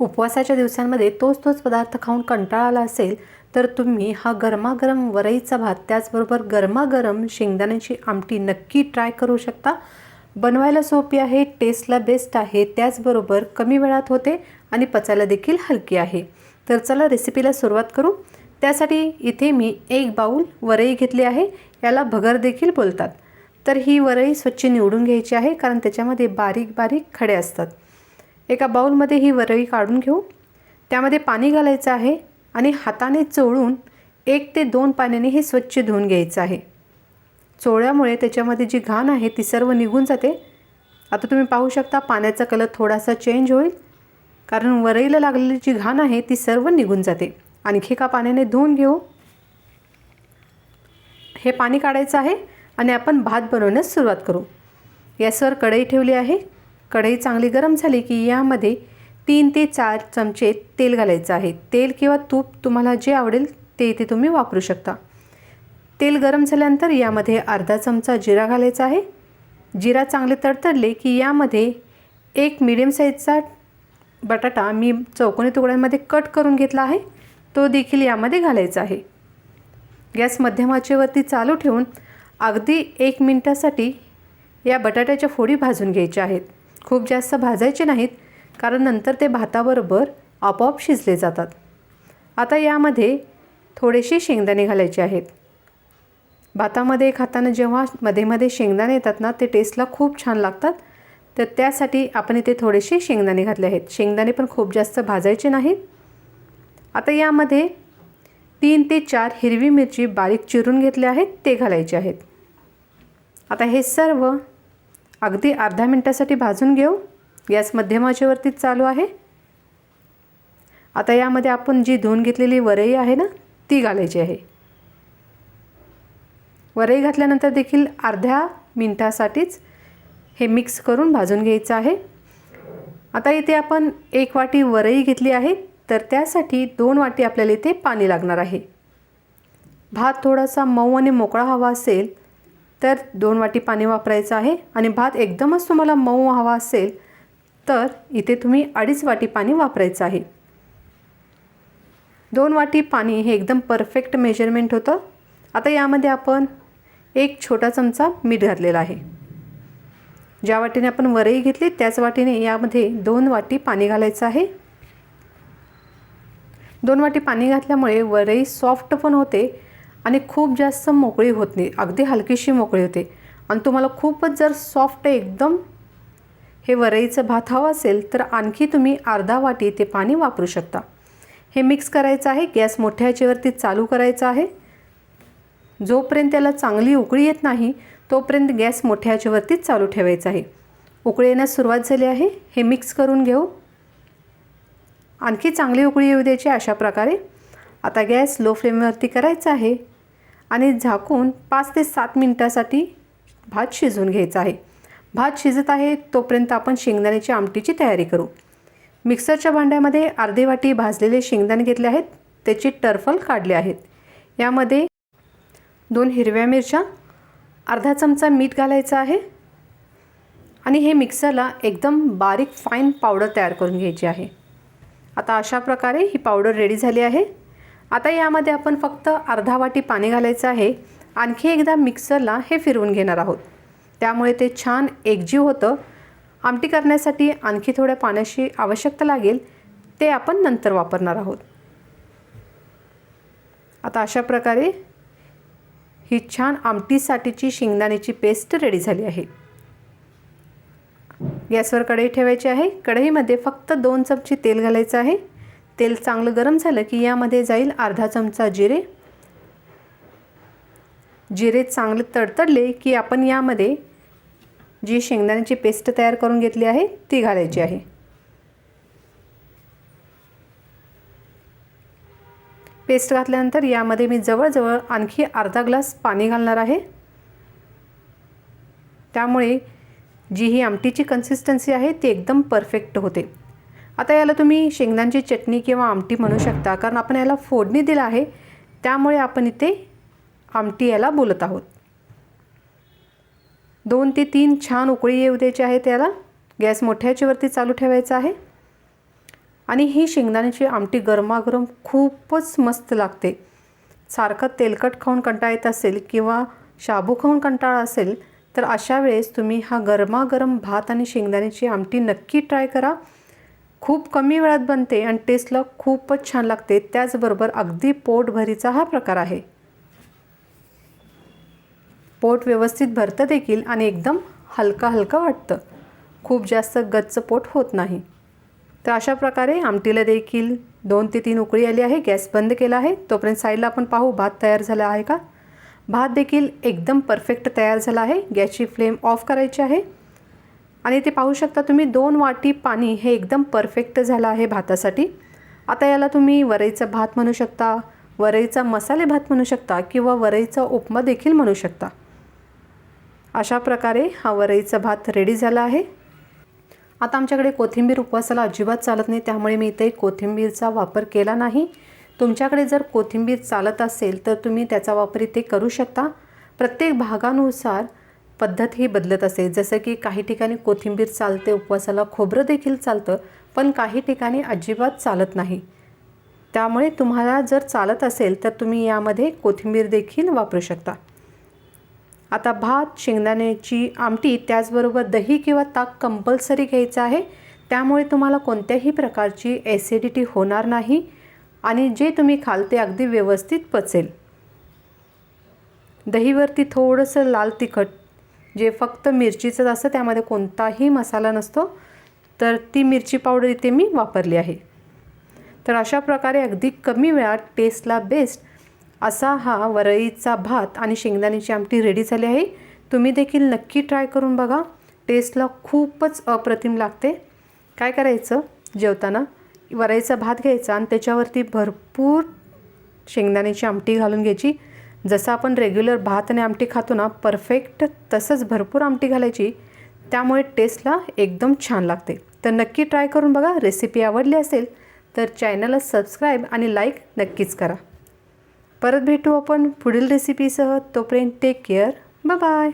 उपवासाच्या दिवसांमध्ये तोच तोच पदार्थ खाऊन कंटाळा आला असेल तर तुम्ही हा गरमागरम वरईचा भात त्याचबरोबर गरमागरम शेंगदाण्याची आमटी नक्की ट्राय करू शकता. बनवायला सोपी आहे टेस्टला बेस्ट आहे त्याचबरोबर कमी वेळात होते आणि पचायला देखील हलकी आहे. तर चला रेसिपीला सुरुवात करू. त्यासाठी इथे मी एक बाऊल वरई घेतली आहे याला भगर देखील बोलतात. तर ही वरई स्वच्छ निवडून घ्यायची आहे कारण त्याच्यामध्ये बारीक बारीक खडे असतात. एका बाऊलमध्ये ही वरळी काढून घेऊ. त्यामध्ये पाणी घालायचं आहे आणि हाताने चोळून एक ते दोन पाण्याने हे स्वच्छ धुवून घ्यायचं आहे. चोळ्यामुळे त्याच्यामध्ये जी घाण आहे ती सर्व निघून जाते. आता तुम्ही पाहू शकता पाण्याचा कलर थोडासा चेंज होईल. कारण वरईला लागलेली जी घाण आहे ती सर्व निघून जाते. आणखी एका पाण्याने धुवून घेऊ. हे पाणी काढायचं आहे आणि आपण भात बनवण्यास सुरुवात करू. गॅसवर कढई ठेवली आहे. कढई चांगली गरम झाली की यामध्ये तीन ते चार चमचे तेल घालायचं आहे. तेल किंवा तूप तुम्हाला जे आवडेल ते इथे तुम्ही वापरू शकता. तेल गरम झाल्यानंतर यामध्ये अर्धा चमचा जिरा घालायचा आहे. जिरा चांगले तडतडले की यामध्ये एक मिडियम साईजचा बटाटा मी चौकोनी तुकड्यांमध्ये कट करून घेतला आहे. तो देखील यामध्ये घालायचा आहे. गॅस मध्यमाचेवरती चालू ठेवून अगदी एक मिनटासाठी या बटाट्याच्या फोडी भाजून घ्यायच्या आहेत. खूप जास्त भाजायचे नाहीत कारण नंतर ते भाताबरोबर आपोआप शिजले जातात. आता यामध्ये थोडेसे शेंगदाणे घालायचे आहेत. भातामध्ये खाताना जेव्हा मध्ये मध्ये शेंगदाणे येतात ना ते टेस्टला खूप छान लागतात. तर त्यासाठी आपण इथे थोडेसे शेंगदाणे घातले आहेत. शेंगदाणे पण खूप जास्त भाजायचे नाहीत. आता यामध्ये तीन ते चार हिरवी मिरची बारीक चिरून घेतले आहेत ते घालायचे आहेत. आता हे सर्व अगदी अर्धा मिनटासाठी भाजून घेऊ. गॅस मध्यमाचेवरतीच चालू आहे. आता यामध्ये आपण जी धुवून घेतलेली वरई आहे ना ती घालायची आहे. वरई घातल्यानंतर देखील अर्ध्या मिनटासाठीच हे मिक्स करून भाजून घ्यायचं आहे. आता इथे आपण एक वाटी वरई घेतली आहे तर त्यासाठी दोन वाटी आपल्याला इथे पाणी लागणार आहे. भात थोडासा मऊ आणि मोकळा हवा असेल तर दोन वाटी पाणी वापरायचं आहे आणि भात एकदमच तुम्हाला मऊ हवा असेल तर इथे तुम्ही अडीच वाटी पाणी वापरायचं आहे. दोन वाटी पाणी हे एकदम परफेक्ट मेजरमेंट होतं. आता यामध्ये आपण एक छोटा चमचा मीठ घातलेला आहे. ज्या वाटीने आपण वरई घेतली त्याच वाटीने यामध्ये दोन वाटी पाणी घालायचं आहे. दोन वाटी पाणी घातल्यामुळे वरई सॉफ्ट पण होते आणि खूप जास्त मोकळी होत नाही. अगदी हलकीशी मोकळी होते. आणि तुम्हाला खूपच जर सॉफ्ट एकदम हे वरईचं भात हवं असेल तर आणखी तुम्ही अर्धा वाटी ते पाणी वापरू शकता. हे मिक्स करायचं आहे. गॅस मोठ्या ह्याच्यावरती चालू करायचं आहे. जोपर्यंत त्याला चांगली उकळी येत नाही तोपर्यंत गॅस मोठ्या ह्याच्यावरतीच चालू ठेवायचा आहे. उकळी येण्यास सुरुवात झाली आहे. हे मिक्स करून घेऊ. आणखी चांगली उकळी येऊ द्यायची अशा प्रकारे. आता गॅस लो फ्लेमवरती करायचा आहे. आणि झाकून पाच ते सात मिनटासाठी भात शिजवून घ्यायचा आहे. भात शिजत आहे तोपर्यंत आपण शेंगदाण्याची आमटीची तयारी करू. मिक्सरच्या भांड्यामध्ये अर्धी वाटी भाजलेले शेंगदाणे घेतले आहेत त्याचे टर्फल काढले आहेत. यामध्ये दोन हिरव्या मिरच्या अर्धा चमचा मीठ घालायचं आहे आणि हे मिक्सरला एकदम बारीक फाईन पावडर तयार करून घ्यायची आहे. आता अशा प्रकारे ही पावडर रेडी झाली आहे. आता यामध्ये आपण फक्त अर्धा वाटी पाणी घालायचं आहे. आणखी एकदा मिक्सरला हे फिरवून घेणार आहोत. त्यामुळे ते छान एकजीव होतं. आमटी करण्यासाठी आणखी थोड्या पाण्याची आवश्यकता लागेल. ते आपण नंतर वापरणार आहोत. आता अशा प्रकारे ही छान आमटीसाठीची शेंगदाण्याची पेस्ट रेडी झाली आहे. गॅसवर कढई ठेवायची आहे. कढईमध्ये फक्त दोन चमचे तेल घालायचं आहे. तेल चांगलं गरम झालं की यामध्ये जाईल अर्धा चमचा जिरे. जिरे चांगले तडतडले की आपण यामध्ये जी शेंगदाण्याची पेस्ट तयार करून घेतली आहे ती घालायची आहे. पेस्ट घातल्यानंतर यामध्ये मी जवळजवळ आणखी अर्धा ग्लास पाणी घालणार आहे. त्यामुळे जी ही आमटीची कन्सिस्टन्सी आहे ती एकदम परफेक्ट होते. आता याला तुम्ही शेंगदाण्याची चटणी किंवा आमटी म्हणू शकता कारण आपण याला फोडणी दिलं आहे त्यामुळे आपण इथे आमटी याला बोलत आहोत. दोन ते तीन छान उकळी येऊ द्यायची आहे त्याला गॅस मोठ्याच्यावरती चालू ठेवायचा आहे. आणि ही शेंगदाण्याची आमटी गरमागरम खूपच मस्त लागते. सारखं तेलकट खाऊन कंटाळा येत असेल किंवा शाबू खाऊन कंटाळा असेल तर अशा वेळेस तुम्ही हा गरमागरम भात आणि शेंगदाण्याची आमटी नक्की ट्राय करा. खूप कमी वेळात बनते आणि टेस्टला खूपच छान लागते. त्याचबरोबर अगदी पोटभरीचा हा प्रकार आहे. पोट व्यवस्थित भरतं देखील आणि एकदम हलका हलका वाटतं. खूप जास्त गच्च पोट होत नाही. तर अशा प्रकारे आमटीला देखील दोन ते तीन उकळी आली आहे. गॅस बंद केला आहे. तोपर्यंत साईडला आपण पाहू भात तयार झाला आहे का? भात देखील एकदम परफेक्ट तयार झाला आहे. गॅसची फ्लेम ऑफ करायची आहे. आणि ते पाहू शकता तुम्ही दोन वाटी पाणी हे एकदम परफेक्ट झालं आहे भातासाठी. आता याला तुम्ही वरईचा भात म्हणू शकता वरईचा मसाले भात म्हणू शकता किंवा वरईचा उपमा देखील म्हणू शकता. अशा प्रकारे हा वरईचा भात रेडी झाला आहे. आता आमच्याकडे कोथिंबीर उपवासाला अजिबात चालत नाही त्यामुळे मी इथे कोथिंबीरचा वापर केला नाही. तुमच्याकडे जर कोथिंबीर चालत असेल तर तुम्ही त्याचा वापर इथे करू शकता. प्रत्येक भागानुसार पद्धत ही बदलत असते जसं की काही ठिकाणी कोथिंबीर चालते उपवासाला खोबरं देखील चालतं पण काही ठिकाणी अजिबात चालत नाही. त्यामुळे तुम्हाला जर चालत असेल तर तुम्ही यामध्ये कोथिंबीर देखील वापरू शकता. आता भात शेंगदाण्याची आमटी त्याचबरोबर दही किंवा ताक कंपल्सरी घ्यायचं आहे. त्यामुळे तुम्हाला कोणत्याही प्रकारची ॲसिडिटी होणार नाही आणि जे तुम्ही खाल ते अगदी व्यवस्थित पचेल. दहीवरती थोडंसं लाल तिखट जे फक्त मिरचीचंच असतं त्यामध्ये कोणताही मसाला नसतो तर ती मिरची पावडर इथे मी वापरली आहे. तर अशा प्रकारे अगदी कमी वेळात टेस्टला बेस्ट असा हा वरईचा भात आणि शेंगदाण्याची आमटी रेडी झाली आहे. तुम्ही देखील नक्की ट्राय करून बघा. टेस्टला खूपच अप्रतिम लागते. काय करायचं? जेवताना वरईचा भात घ्यायचा आणि त्याच्यावरती भरपूर शेंगदाण्याची आमटी घालून घ्यायची. जसं आपण रेग्युलर भात आणि आमटी खातो ना परफेक्ट तसंच भरपूर आमटी घालायची. त्यामुळे टेस्टला एकदम छान लागते. तर नक्की ट्राय करून बघा रेसिपी आवडली असेल तर चॅनलला सबस्क्राईब आणि लाईक नक्कीच करा. परत भेटू आपण पुढील रेसिपीसह तोपर्यंत टेक केअर बाय